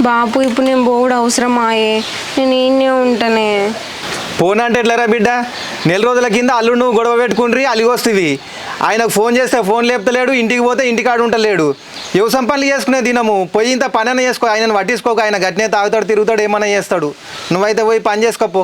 బాపు ఇప్పుడు నేను పోవుడు అవసరమాయే. నేను ఈయనే ఉంటానే. పోనంటే అంటే ఎట్లరా బిడ్డ? నెల రోజుల కింద అల్లుడు నువ్వు గొడవ పెట్టుకుండ్రి అలిగొస్తుంది ఆయనకు ఫోన్ చేస్తే ఫోన్ లేపుతలేడు ఇంటికి పోతే ఇంటికాడు ఉంటలేడు. వ్యవసాయం పనులు చేసుకునే దినము పోయి ఇంత పని అయినా చేసుకో ఆయనను పట్టించుకోక ఆయన గట్టినే తాగుతాడు తిరుగుతాడు ఏమన్నా చేస్తాడు. నువ్వైతే పోయి పని చేసుకోపో.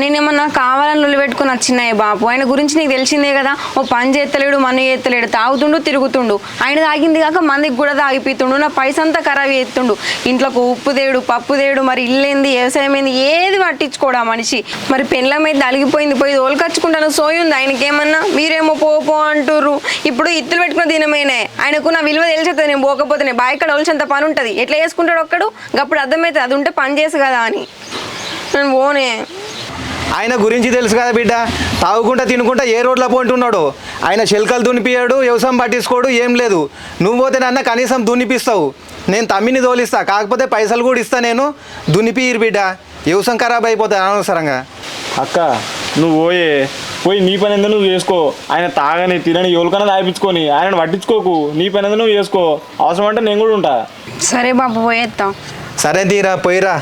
నేనేమన్నా కావాలని లొల్లి పెట్టుకుని వచ్చినాయి బాపు ఆయన గురించి నీకు తెలిసిందే కదా ఓ పని చేస్తలేడు మన చేస్తలేడు తాగుతుండు తిరుగుతుండు. ఆయన తాగింది కాక మందికి కూడా తాగిపోతుండు నా పైసంతా ఖరాబ్ చేస్తుండు. ఇంట్లోకి ఉప్పు తేడు పప్పు తేడు మరి ఇల్లేంది వ్యవసాయం ఏంది ఏది పట్టించుకోడు మనిషి. మరి పెళ్ళ మీద అలిగిపోయింది పోయి తోలుకచ్చుకుంటాను సోయి ఉంది ఆయనకేమన్నా? మీరేమో పోపో పో అంటుర్రు ఇప్పుడు ఇత్తులు పెట్టుకున్న దినమేనే. ఆయనకు నా విలువ తెలిసేది నేను పోకపోతే బాయక్కడ ఒలిచేంత పని ఉంటుంది ఎట్లా చేసుకుంటాడు ఒక్కడు? అప్పుడు అర్థమవుతుంది అది ఉంటే పని చేసు కదా అని. నేను పోనే. ఆయన గురించి తెలుసు కదా బిడ్డ. తాగుకుంటా తినుకుంటా ఏ రోడ్లో పోంటున్నాడు. ఆయన శిల్కలు దున్నిపియాడు వ్యవసాయం పట్టించుకోడు ఏం లేదు. నువ్వు పోతే నన్న కనీసం దున్నిపిస్తావు. నేను తమ్మిని తోలిస్తా. కాకపోతే పైసలు కూడా ఇస్తా నేను. దున్నిపియ్యరు బిడ్డ. వ్యవసాయం ఖరాబ్ అయిపోతుంది అనవసరంగా. అక్క నువ్వు పోయే. పోయి నీ పని ఎందుకు నువ్వు చేసుకో? ఆయన తాగని తినని ఎవరికైనా తాగిపించుకొని ఆయనను పట్టించుకోకు. నీ పని ఎందుకు నువ్వు చేసుకో? అవసరం అంటే నేను కూడా ఉంటా. సరే బాబు పోయేస్తాం సరే తీరా పోయిరా.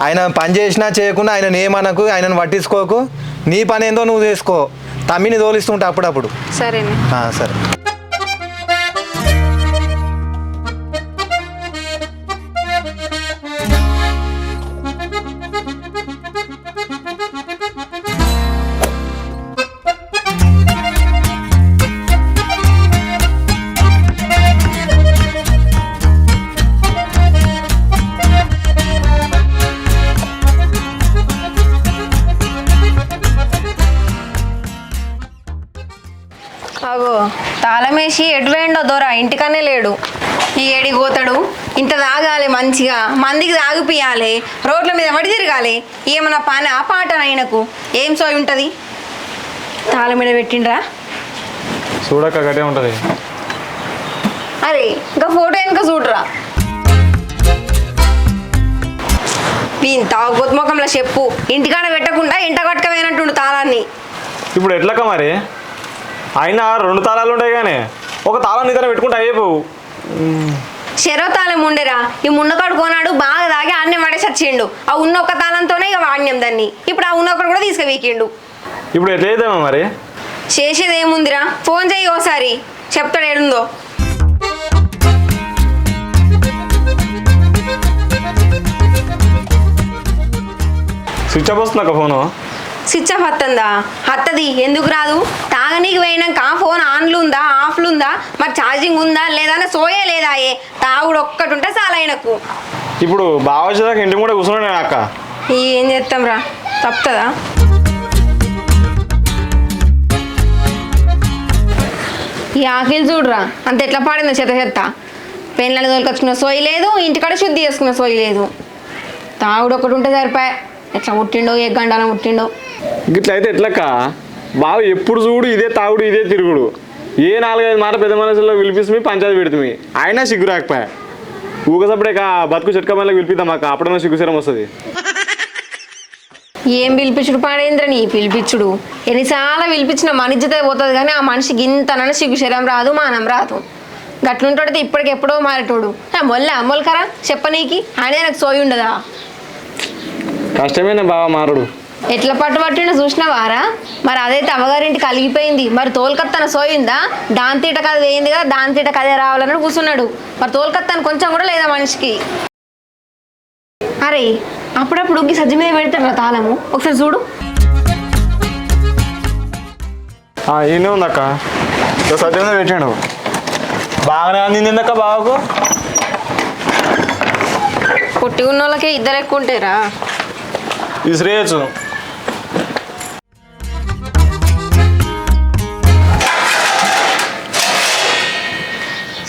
ఆయన పని చేసినా చేయకుండా ఆయన ఏమనకు ఆయనను పట్టించుకోకు. నీ పని ఏందో నువ్వు చేసుకో. తమ్మిని తోలిస్తుంటా అప్పుడప్పుడు. సరేనే. ఆ, సరే. ఇంటికనే లేడు. ఈ పోతాడు. ఇంత తాగాలి మంచిగా. మందికి తాగిపియాలి రోడ్ల మీద పడి తిరగాలి. ఏమన్నా పని ఆ పాట ఆయనకు ఏం సోయి ఉంటుంది? తాళం మీద పెట్టిండ్రా? చూడక్క గట్టే ఉంటుంది. అరే ఇంకా ఫోటో వెనక చూడరా? వీన్ తాగుబోతు ముఖంలో చెప్పు. ఇంటికాడ పెట్టకుండా ఇంట కట్టుకపోయినట్టుండు తాళాన్ని. ఇప్పుడు ఎట్లక్క మరి? అయినా రెండు తాళాలు ఉంటాయి కానీ. ఒక తాళం నిద్ర పెట్టుకుంటే అయిపోవు చెరో తాళం ఉండేరా. ఈ మున్నకాడు కొనాడు బాగా తాగి అన్నీ పడేసి వచ్చిండు ఆ ఉన్న ఒక తాళంతోనే ఇక వాడినాం దాన్ని. ఇప్పుడు ఆ ఉన్నొక్కడు కూడా తీసుకువీకిండు. ఇప్పుడు ఎట్లా చేద్దామా మరి? చేసేది ఏముందిరా ఫోన్ చేయి ఒకసారి చెప్తాడు ఏడుందో. స్విచ్ ఆఫ్ వస్తుంది అక్క ఫోను? స్విచ్ ఆఫ్ వస్తుందా హత్తది ఎందుకు రాదు? తాగనీకి పోయినాక ఫోన్ ఆన్లు ఉందా ఆఫ్లు ఉందా మరి ఛార్జింగ్ ఉందా? లేదా అని సోయే లేదా ఏ? తాగుడు ఒక్కటి ఉంటే చాలా ఆయనకు. ఇప్పుడు బాగా వచ్చేదాకా ఇంటి కూడా కూర్చున్నాను అక్క. ఏం చేస్తాం రా? తప్పుతుందా? ఈ ఆకిలి చూడురా. అంత ఎట్లా పాడిందో చెత్త చెత్త. పెళ్ళని తోలుకొచ్చుకున్న సోయి లేదు ఇంటికాడ శుద్ధి చేసుకున్న సోయి లేదు. తాగుడు ఒకటి ఉంటే సరిపోయా. ఎట్లా పుట్టిండో ఏ గండాలం పుట్టిండో. ఇట్లా అయితే ఎట్లక్క? బావ ఎప్పుడు చూడు ఇదే తాగుడు ఇదే తిరుగుడు. ఏ నాలుగైదు మాట పెద్ద మనసులో పిలిపిస్తుంది పంచాయతీ పెడుతుంది. అయినా సిగ్గు రాకపోయా ఊగసప్పుడే కా బతుకు చెట్క మళ్ళీ పిలిపిద్దాం అక్క. అప్పుడన్నా సిగ్గుసరం వస్తుంది. ఏం పిలిపించుడు పాడేంద్ర నీ? పిలిపించుడు. ఎన్నిసార్లు పిలిపించిన మనిజితే పోతుంది కానీ ఆ మనిషికి ఇంతనని సిగ్గు శరం రాదు మానం రాదు. గట్లుంటాడితే ఇప్పటికెప్పుడో మారేటోడు. మొల్ల మొలకరా? చెప్పనీకి. ఆయన నాకు సోయి ఉండదా? కష్టమేనా బావ మారుడు? ఎట్లా పట్టు పట్టిండో చూసినావారా? మరి అదైతే అమ్మగారింటి కలిగిపోయింది. మరి తోలుకత్తన సోయిందా? దాని తీట కథ వేయింది కదా దాని తీట కదే రావాలని కూర్చున్నాడు మరి తోలుకత్తన కొంచెం కూడా లేదా మనిషికి? అరే అప్పుడప్పుడు ఉగ్గి సజ్జ మీద పెడతాడు తాళము. ఒకసారి చూడు. ఈయనే ఉంది అక్క సత్యం పెట్టాడు. బాగానే అందింది బావకు. పొట్టి ఉన్న వాళ్ళకే ఇద్దరు ఎక్కువ ఉంటారా విసిరేయచ్చు.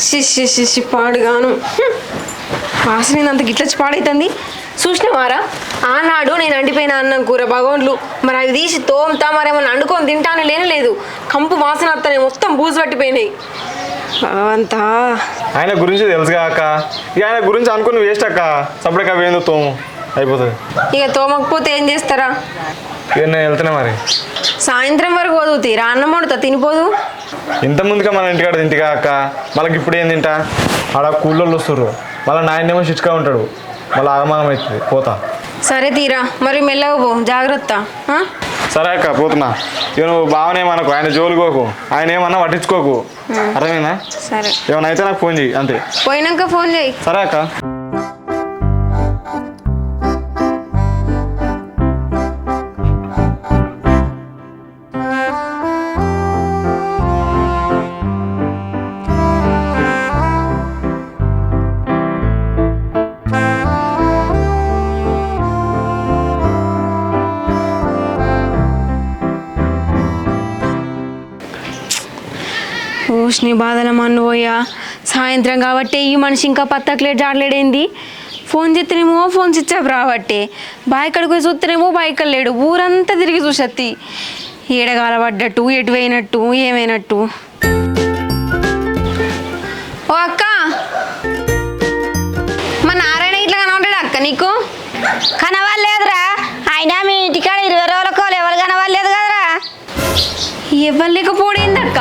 శిష్య పాడుగాను. వాసన అంత గిట్లచ్చి పాడైతుంది. చూసినవారా? ఆనాడు నేను అండిపోయిన అన్నం కూర భగవంతులు మరి అవి తీసి తోముతా మరేమన్నా అండుకొని తింటాను లేని లేదు. కంపు వాసన వస్తాయి మొత్తం బూజు పట్టిపోయినాయి. భగవంతా. ఆయన గురించి తెలుసుగా అక్క? ఇక ఆయన గురించి అనుకుని వేస్ట్ అక్క. సపరేట్ అవి ఏందో తోము. అయిపోతుంది. ఇక తోమకపోతే ఏం చేస్తారా? నేను వెళ్తున్నా మరి. సాయంత్రం వరకు వదువుతీరా అన్నం వండుతా తినిపోదు? ఇంత ముందుగా మన ఇంటికాడ తింటిగా అక్క? మళ్ళీ ఇప్పుడు ఏం తింటా? ఆడ కూలోళ్ళు వస్తారు మళ్ళీ నాయనేమో చిచ్చుగా ఉంటాడు. మళ్ళీ ఆగమాగం అవుతుంది పోతా. సరే తీరా మరి మెల్లగా పో జాగ్రత్త ఆ? సరే అక్క పోతున్నా. ఇక నువ్వు బావనేమనకు ఆయన జోలుకోకు ఆయన ఏమన్నా పట్టించుకోకు. అర్థమైందా? సరే. ఏమన్నా అయితే నాకు ఫోన్ చెయ్యి అంతే. పోయినాక ఫోన్ చేయి సరే అక్క. ఊష్ని బాధల మన్నుపోయా సాయంత్రం కాబట్టి ఈ మనిషి ఇంకా పత్తట్లేడు జాడలేడేంది? ఫోన్ చేస్తేనేమో ఫోన్ చిచ్చాపు రాబట్టే. బాయ్ పోయి చూస్తేనేమో బాయ్ లేడు. ఊరంతా తిరిగి చూసత్తి. ఏడగాల పడ్డట్టు ఎటు పోయినట్టు ఏమైనట్టు. ఓ అక్క! మా నారాయణ ఇట్లా కనబడ్డాడు అక్క నీకు? కనవలేదురా అయినా మీ ఇంటికాడ ఇరవై రోజులకు ఎవరు కనవలేదు కదరా? ఇవ్వలేకపోడేందక్క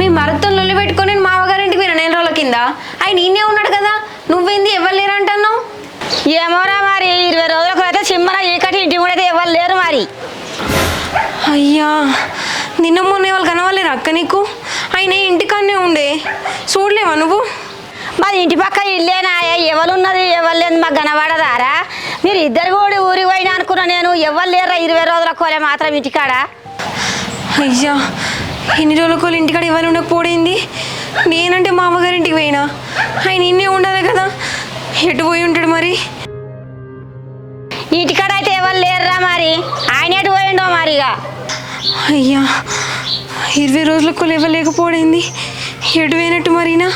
మీ మరతో లొల్లి పెట్టుకొని నేను మామగారింటికి పోయినా నెల రోజుల కింద? ఆయన ఈయనే ఉన్నాడు కదా. నువ్వేంది అంటున్నావు? ఏమోరా మరి ఇరవై రోజులకు అయితే సిమ్మన ఈకటి ఇంటి కూడా అయితే ఎవరు లేరు మరి. అయ్యా నిన్న మొన్న వాళ్ళు కనవాలేరు అక్క నీకు? ఆయన ఇంటికాడనే ఉండే. చూడలేవా నువ్వు? మరి ఇంటి పక్క ఇల్లేనా ఎవరు ఉన్నది ఎవరు లేదు మాకు కనబడదారా? మీరు ఇద్దరు కూడా ఊరికి పోయినా అనుకున్నా నేను ఎవరు లేరా ఇరవై రోజుల కోలే మాత్రం ఇంటికాడ? అయ్యా ఎన్ని రోజులకు వాళ్ళ ఇంటికాడ ఇవ్వాలి ఉండకపోయింది నేనంటే మా అమ్మగారింటికి పోయినా? ఆయన ఇన్నే ఉండాలి కదా? ఎటు పోయి ఉంటాడు మరి? ఇంటికాడ అయితే ఎవరు లేరురా మరి? ఆయన ఎటు పోయిండో మరి ఇక. అయ్యా ఇరవై రోజులకు ఇవ్వలేకపోయింది ఎటు పోయినట్టు మరీనా?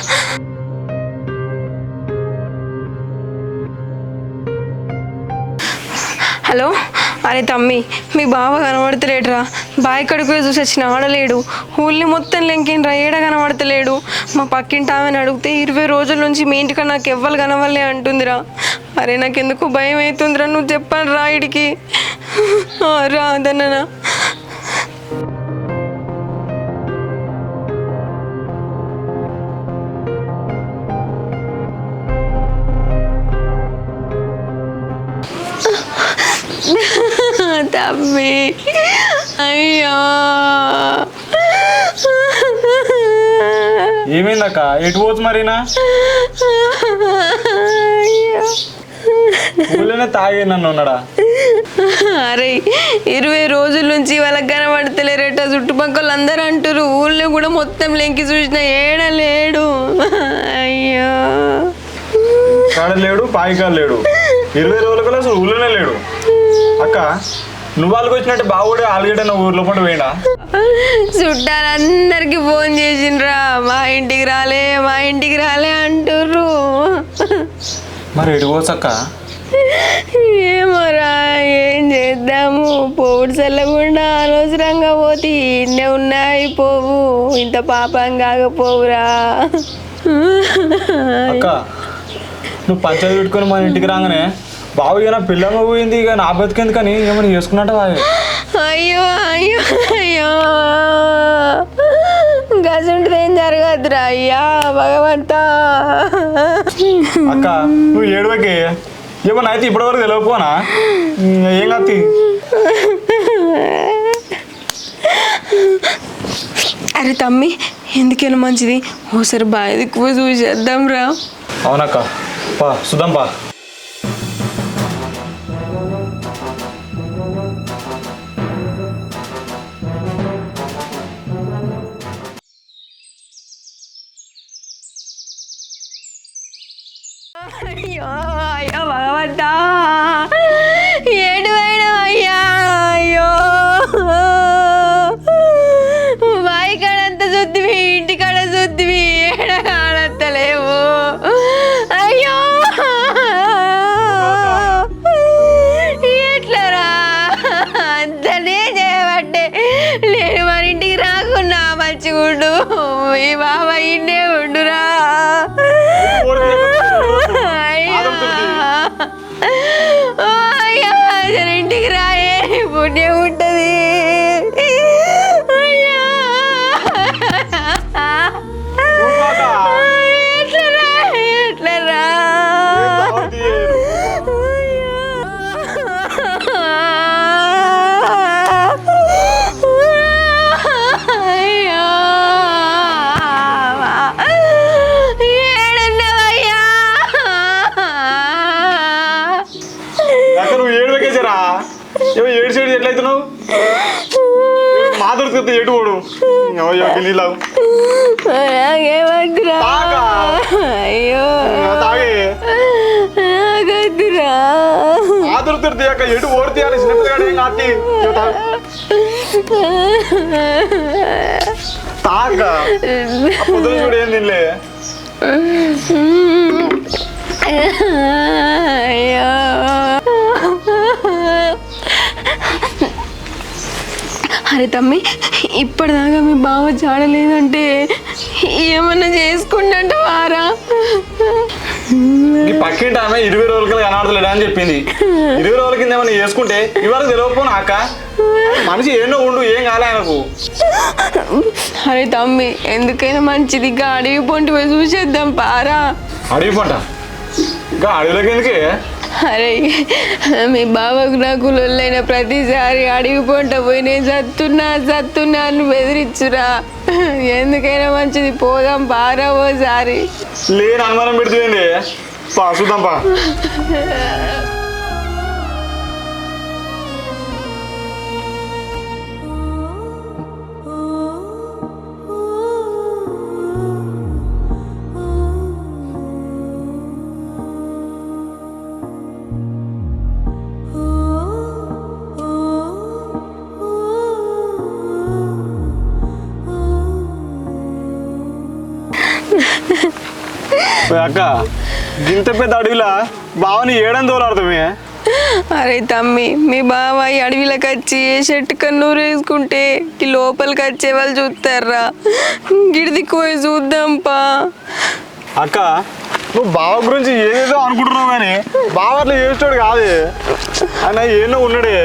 హలో? అరే తమ్మి మీ బావ కనబడతలేడురా. బాయ్ కడుకు చూసి వచ్చిన ఆడలేడు. ఊళ్ళో మొత్తం లెంకేనరా ఏడ కనబడతలేడు. మా పక్కింటి ఆమెను అడిగితే ఇరవై రోజుల నుంచి మీ ఇంటికన్నా నాకు ఎవ్వరు కనవల్లే అంటుందిరా. అరే నాకెందుకు భయం అవుతుందిరా నువ్వు చెప్పను రా ఇడికి రా దన్ననా తమ్మి అయ్యో. ఏమైందక్క? ఎటు పోతు మరీనా? ఊళ్ళోనే తాగి నన్ను ఉన్నాడా? అరే ఇరవై రోజుల నుంచి వాళ్ళకి కనబడతలేరట చుట్టుపక్కల అందరూ అంటారు ఊళ్ళో కూడా మొత్తం లెంకి చూసిన ఏడ లేడు. అయ్యో. కాడ లేడు పాయికాడు లేడు. ఇరవై రోజులకు అసలు ఊళ్ళోనే లేడు. అక్క నువ్వు వచ్చినట్టు బావుడే ఆలుగడ్డ ఊర్లో పాటు పోయినా చుట్టాలందరికీ ఫోన్ చేసిండ్రా మా ఇంటికి రాలే మా ఇంటికి రాలే అంటుర్రు. మరి ఎటు పోసక్క ఏమోరా ఏం చేద్దాము? పోవుడు చల్లకుండా అనవసరంగా పోతే ఇన్నే ఉన్నాయి పోవు ఇంత పాపం కాకపోవురా. అక్క నువ్వు పంచాయతీ పెట్టుకొని మన ఇంటికి రాగానే బావు ఇక నా పిల్లమ్మ పోయింది ఇక నా బతికేందుకు అని ఏమైనా చేసుకున్నట్టు అయ్యో అయ్యో అయ్యో. గసుంటిది ఏం జరగదురా అయ్యా భగవంతా. అక్క నువ్వు ఏడువకి. ఏమన్నా అయితే ఇప్పటివరకు తెలియకపోనా ఏం కత్తి? అరే తమ్మి ఎందుకైనా మంచిది? ఓసారి బాగా ఎక్కువ చూసేద్దాం రా అవునక్క పా సుధం పా. తీసుకొస్తే ఎటు పోడు? నీళ్ళు. అయ్యో తాగే. ఆదురుతురు తీయక ఎటు ఓడి తీయాలి? చిన్నపిల్లగాడు ఏం కాకి తాగా. పొద్దున చూడు ఏం తినలే. అయ్యో. అరే తమ్మి ఇప్పటిదాకా మీ బావ జాడలేదంటే ఏమన్నా చేసుకుంటే వారా పక్కింటి ఆమె ఇరవై రోజులకి కనబడతలేడా అని చెప్పింది. ఇరవై రోజుల కింద ఏమన్నా చేసుకుంటే ఇవరకు తెలియకపోను అక్క? మనిషి ఏమో ఉండు ఏం కాలే ఆయనకు అరే తమ్మి ఎందుకైనా మంచిది ఇక అడవి పొంటి పోయి చూసేద్దాం పారా. అడవి పంట. ఇంకా అడవిలోకి ఎందుకే? అరే మీ బావకు నాకు లొల్లైన ప్రతిసారి అడవి పంట పోయి నేను చత్తున్నా చత్తున్నా అని బెదిరించురా. ఎందుకైనా మంచిది పోదాం పారా ఓసారి. లేని అనుమానం పెడుతుంది పా చూద్దాం పా. అక్క ఇంత పెద్ద అడవిలా? బావని ఏడని తోలాడుతామే. అరే తమ్మి మీ బావ ఈ అడవిలోకి వచ్చి ఏ చెట్టు కన్నూరు వేసుకుంటే ఈ లోపలికి వచ్చే వాళ్ళు చూస్తారా? గిడిదికి పోయి చూద్దాం పా అక్క నువ్వు బావ గురించి ఏదేదో అనుకుంటున్నావు కానీ బావ అట్లా చేసేటోడు కాదే. ఆయన ఏనో ఉన్నాడే.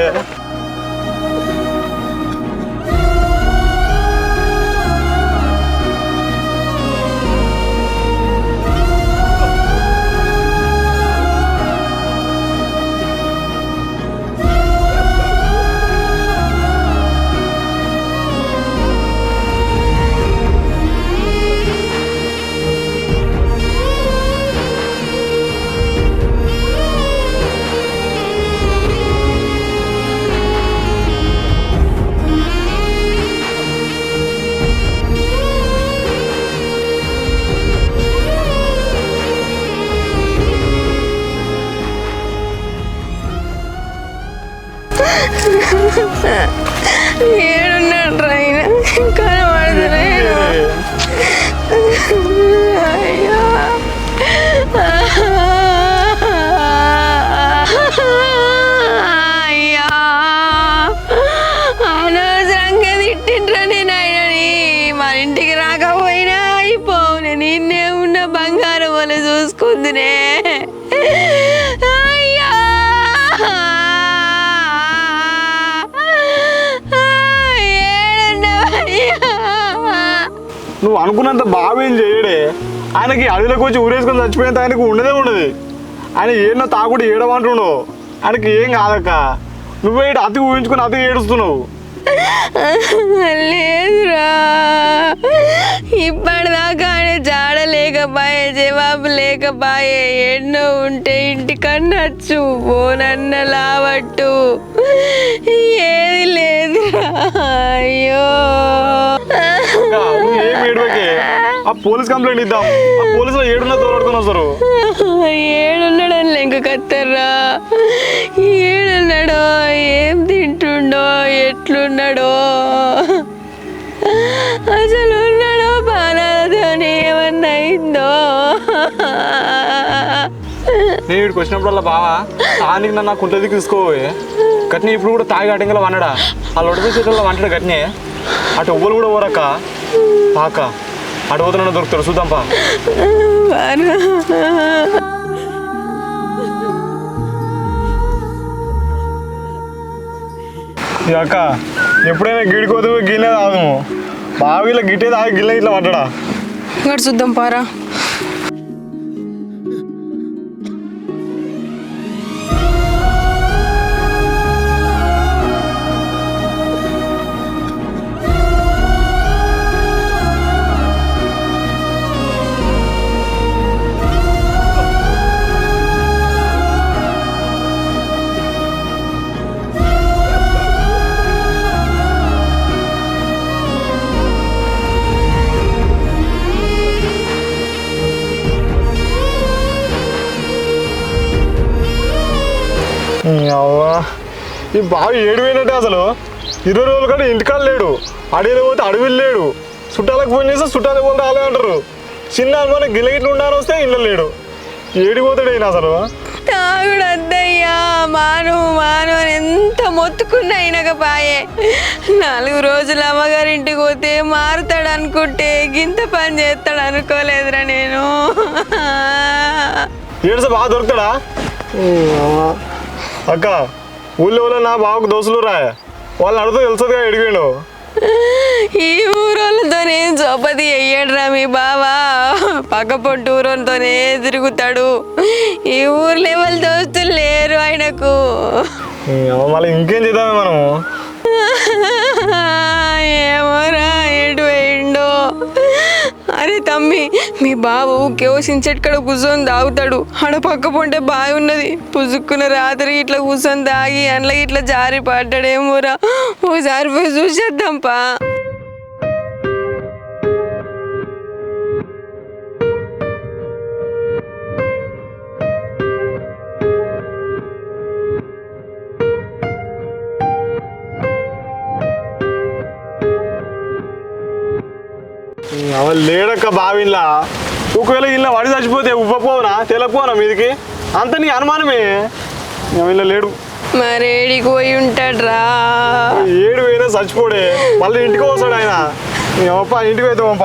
చూసుకుందినే అయ్యా. నువ్వు అనుకున్నంత బాగా ఏం చేయడే. ఆయనకి అడవిలోకి వచ్చి ఊరేసుకొని చచ్చిపోయేంత ఆయనకు ఉండదే ఉండదు. ఆయన ఏడినా తాగుడు ఏడమంటున్నావు ఆయనకి ఏం కాదక్క. నువ్వే ఇటు అతి ఊహించుకొని అతి ఏడుస్తున్నావు. లేదురా. ఇప్పటిదాకా ఆయన జాడ లేకపాయే జవాబు లేకపాయే ఎన్నో ఉంటే ఇంటికన్నచ్చు ఓనన్న లావట్టు. ఏది లేదు. అయ్యో. ఆ పోలీస్ కంప్లైంట్ ఇద్దాం. ఆ పోలీసులు ఏడున్న తోలాడుకొని వస్తారు ఏడున్నాడు లెంక కత్తర్రా. ఏడున్నాడో ఏం తింటుండో ఎట్లున్నాడో. అసలు ఉన్నాడో బాణాలతోని ఏమన్నా అయిందో. నేను ఇక్కడికి వచ్చినప్పుడల్లా బావా ఆనికి నన్ను కుంట దిక్కు తీసుకోవే గట్ని ఇప్పుడు కూడా తాగి అటంగల వండడా ఆ లొడపి చేతుల్లో వంటాడు గట్నే. అటు ఎవ్వరు కూడా పోరక్క పాక. అటు పోతున్నా దొరుకుతాడు చూద్దాంపా అక్క ఎప్పుడైనా గిడికోదు గిన్నె తాగము. బాగా ఇలా గిట్టే తాగి గిన్నె ఇట్లా పడ్డా ఇక్కడ చూద్దాం పారా. అవ్వా. ఈ బావి ఏడు పోయినట్టే అసలు. ఇరవై రోజుల కంటే ఇంటికాడ లేడు. అడవిలో పోతే అడవిలో లేడు. చుట్టాలకు ఫోన్ చేస్తే చుట్టాలకు పోతే రాలే అంటారు. చిన్న అనుమానం గిల్ల గిట్ల ఉండాలని వస్తే ఇళ్ళ లేడు. ఏడి పోతాడు ఈయన అసలు. తాగుడు మాను మాను అని ఎంత మొత్తుకున్నా అయినకపాయే నాలుగు రోజులు అమ్మగారింటికి పోతే మారుతాడు అనుకుంటే గింత పని చేస్తాడు అనుకోలేదురా నేను. ఏడు బాగా దొరుకుతాడా? అక్క ఊళ్ళో నా బావకు దోస్తులు రాయ వాళ్ళు అడిగితే తెలుస్తుందిగా ఎడిగాడు ఈ ఊరోళ్ళతో నేను చోపతి అయ్యాడురా మీ బావా. పక్క పొట్టు ఊరోళ్ళతోనే తిరుగుతాడు. ఈ ఊర్లో ఎవరు దోస్తులు లేరు ఆయనకు. మళ్ళీ ఇంకేం చేద్దామే మనము? అరే తమ్మి మీ బాబు కేవసించి చెట్టుకడ కూర్చొని తాగుతాడు. ఆడ పక్క పొంటే బావి ఉన్నది. పుసుక్కున్న రాత్రి ఇట్లా కూర్చొని తాగి అందులో ఇట్లా జారి పడ్డాడేమోరా. ఓసారి పోయి చూసేద్దాంపా. లేడక్క బావిలా ఒకవేళ ఇలా వడి చచ్చిపోతే ఉప్పపోనా తెలకపోనా మీదికి? అంత నీ అనుమానమే? ఇలా లేడు. మరేడికి పోయి ఉంటాడ్రా? ఏడు పోయినా చచ్చిపోడే. మళ్ళీ ఇంటికి వస్తాడు ఆయన. అప్ప ఇంటికి పోతే పంప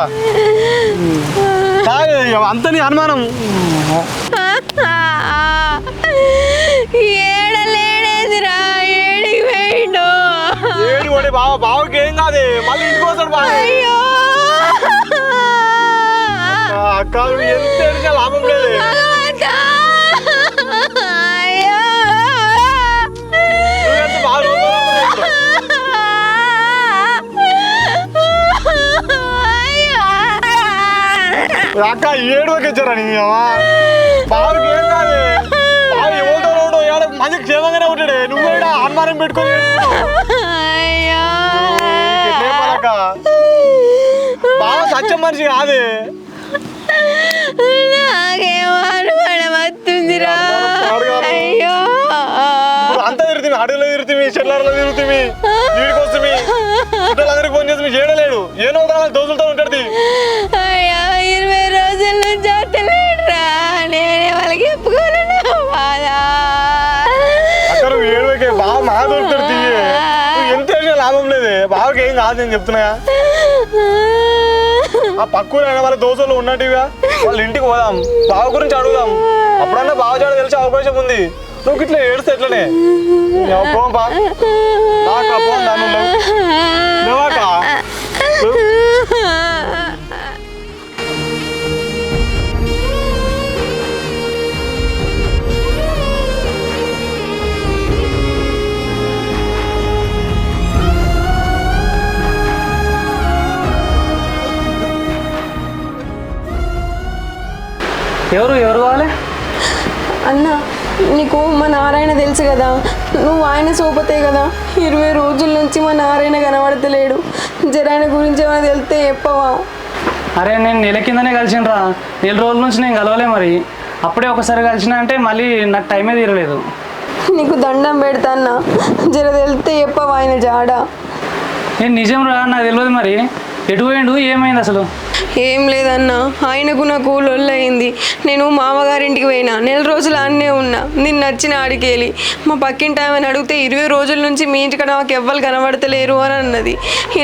అంత నీ అనుమానం. ఏడలేడేదిరా ఏడికి పోయిండో? ఏడు పడే బావ బావకి ఏం కాదే? మళ్ళీ ఇంటికి వస్తాడు బావ. అయ్యో! అక్క ఎంత లాభం లేదే. బాగా అక్క ఏడు వరకు ఇచ్చారా నీ? బావకి ఏం కాదే. బావ ఎవరితో రోడ్డు? ఏడ మంచి క్షేమంగానే ఉంటాడే. నువ్వు ఏడా అనుమానం పెట్టుకొని. బావ సత్యం మనిషి కాదే. నాకేమో అనుమానం వస్తుందిరా అయ్యో. అంతా తిరుగుతుంది అడవిలో తిరుగుతుంది చెట్లలో తిరుగుతుంది వీడికి వస్తుంది చుట్టాలందరికి ఫోన్ చేసి చేయడలేడు ఏనో ఒకదాని దోసులతో ఉంటాడు అయ్యో ఇరవై రోజుల నుంచి నేనే వాళ్ళకి చెప్పుకోలేను బాధ. అక్కడ బావ మా నువ్వు ఎంత లాభం లేదే. బావకి ఏం కాదు నేను చెప్తున్నా. ఆ పక్కూరు అయిన వాళ్ళ దోశలు ఉన్నట్టుగా వాళ్ళ ఇంటికి పోదాం. బావ గురించి అడుగుదాం. అప్పుడన్నా బావ చాడు తెలిసే అవకాశం ఉంది. నువ్వు ఇట్లా ఏడుస్తే ఎట్లనే? నువ్వు? పోం బా బాకా ఎవరు ఎవరు కావాలి? అన్న నీకు మా నారాయణ తెలుసు కదా. నువ్వు ఆయన సోపతే కదా. ఇరవై రోజుల నుంచి మా నారాయణ కనబడతలేడు. జర ఆయన గురించి ఏమైనా తెలితే చెప్పవా? అరే నేను నెల కిందనే కలిసినరా నెల రోజుల నుంచి నేను కలవలే మరి. అప్పుడే ఒకసారి కలిసిన అంటే మళ్ళీ నాకు టైమే తీరలేదు. నీకు దండం పెడతా అన్న. జర తెలితే చెప్పవా ఆయన జాడ? నేను నిజం రా నాకు తెలియదు మరి. ఎటు పోయిండు? ఏమైంది అసలు? ఏం లేదన్న. ఆయనకు నాకు లొల్లయింది. నేను మామగారింటికి పోయినా. నెల రోజులు అన్నే ఉన్నా. నిన్న నచ్చిన ఆడికేలి మా పక్కింటి ఆమెను అడిగితే ఇరవై రోజుల నుంచి మీ ఇంటికాడ మాకు ఎవ్వరు కనబడతలేరు అని అన్నది.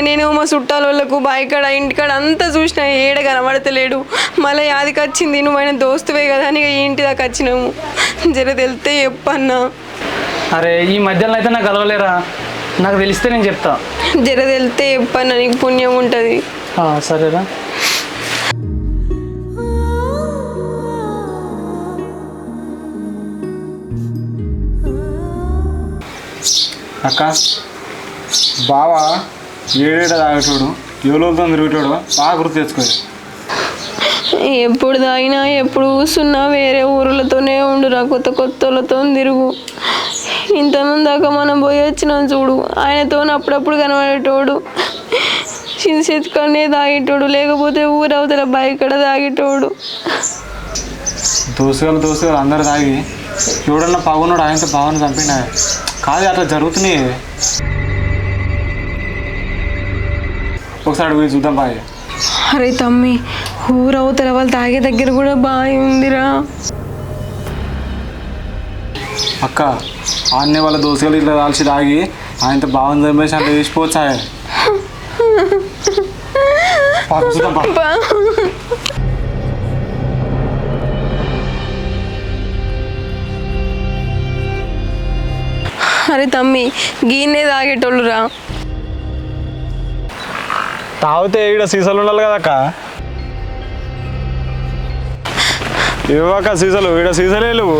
నేను మా చుట్టాల వాళ్ళకు బాయికాడ ఇంటికాడ అంతా చూసిన ఏడ కనబడతలేడు. మళ్ళీ యాదికి వచ్చింది నువ్వు ఆయన దోస్తువే కదా అని ఇంటి దాకా వచ్చినాము. జర తెలితే చెప్పన్నా. అరే ఈ మధ్యలో అయితే నాకు కలవలేరా? నాకు తెలిస్తే నేను చెప్తా. జర తెలితే చెప్పన్నా నీకు పుణ్యం ఉంటుంది. సరేరా. అక్క బావ ఏడేడ తాగేటోడు ఎవరితో తిరుగుతాడు బాగా గుర్తు తెచ్చుకోదు ఎప్పుడు తాగినా ఎప్పుడు కూర్చున్నా వేరే ఊర్లతోనే ఉండురా కొత్త కొత్తలతో తిరుగు. ఇంతమంది దాకా మనం పోయి వచ్చినాం చూడు. ఆయనతో అప్పుడప్పుడు కనబడేటోడు. చేతికనే తాగేటోడు. లేకపోతే ఊరవతల బయకడ తాగేటోడు. దోసుగాలు దోసుగాలు అందరు తాగి ఎవడన్నా బాగున్నాడు ఆయనతో బాగుని చంపిన కాదు అట్లా జరుగుతున్నాయి. ఒకసారి పోయి చూద్దాం బాయ్. అరే తమ్మి ఊరవతల వాళ్ళు తాగే దగ్గర కూడా బాగా ఉందిరా. అక్క ఆన్నే వాళ్ళ దోసగలు ఇట్లా దాల్చి తాగి ఆయనతో బాగుంది చంపేసి అంటే వేసిపోవచ్చా. బా. అరే తమ్మి గీనే తాగేటోళ్ళురా తాగితే ఇక్కడ సీసాలు ఉండాలి కదా అక్క ఇవ్వక సీసాలు ఈడ సీసాలే లేవు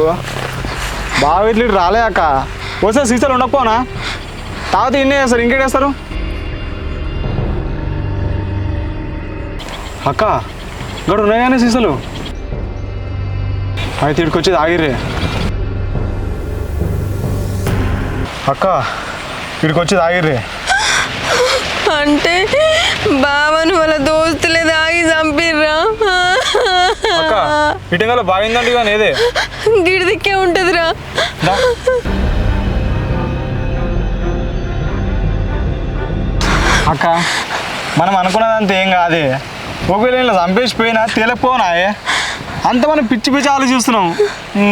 ఇట్లా ఇటు రాలే అక్క. వస్తే సీసాలు ఉండకపోనా? తాగితే ఇన్నే చేస్తారు ఇంకేం చేస్తారు? అక్క ఇక్కడ ఉన్నాయి కానీ సీసాలు అయితే ఇక్కడికి తాగిర్రే అక్క ఇక్కడికి తాగిర్రే అంటే బావను వాళ్ళ దోస్తులే తాగి చంపిర్రా? ఇటంగా బాగిందండి కానీ ఏదే? గిడిదిక్కే ఉంటదిరా. దా. అక్క మనం అనుకున్నదంతా ఏం కాదే. ఒకవేళ ఇలా చంపేసిపోయినా తేలకపోనా అంత మనం పిచ్చి పిచ్చి ఆలోచిస్తున్నాం. ఈ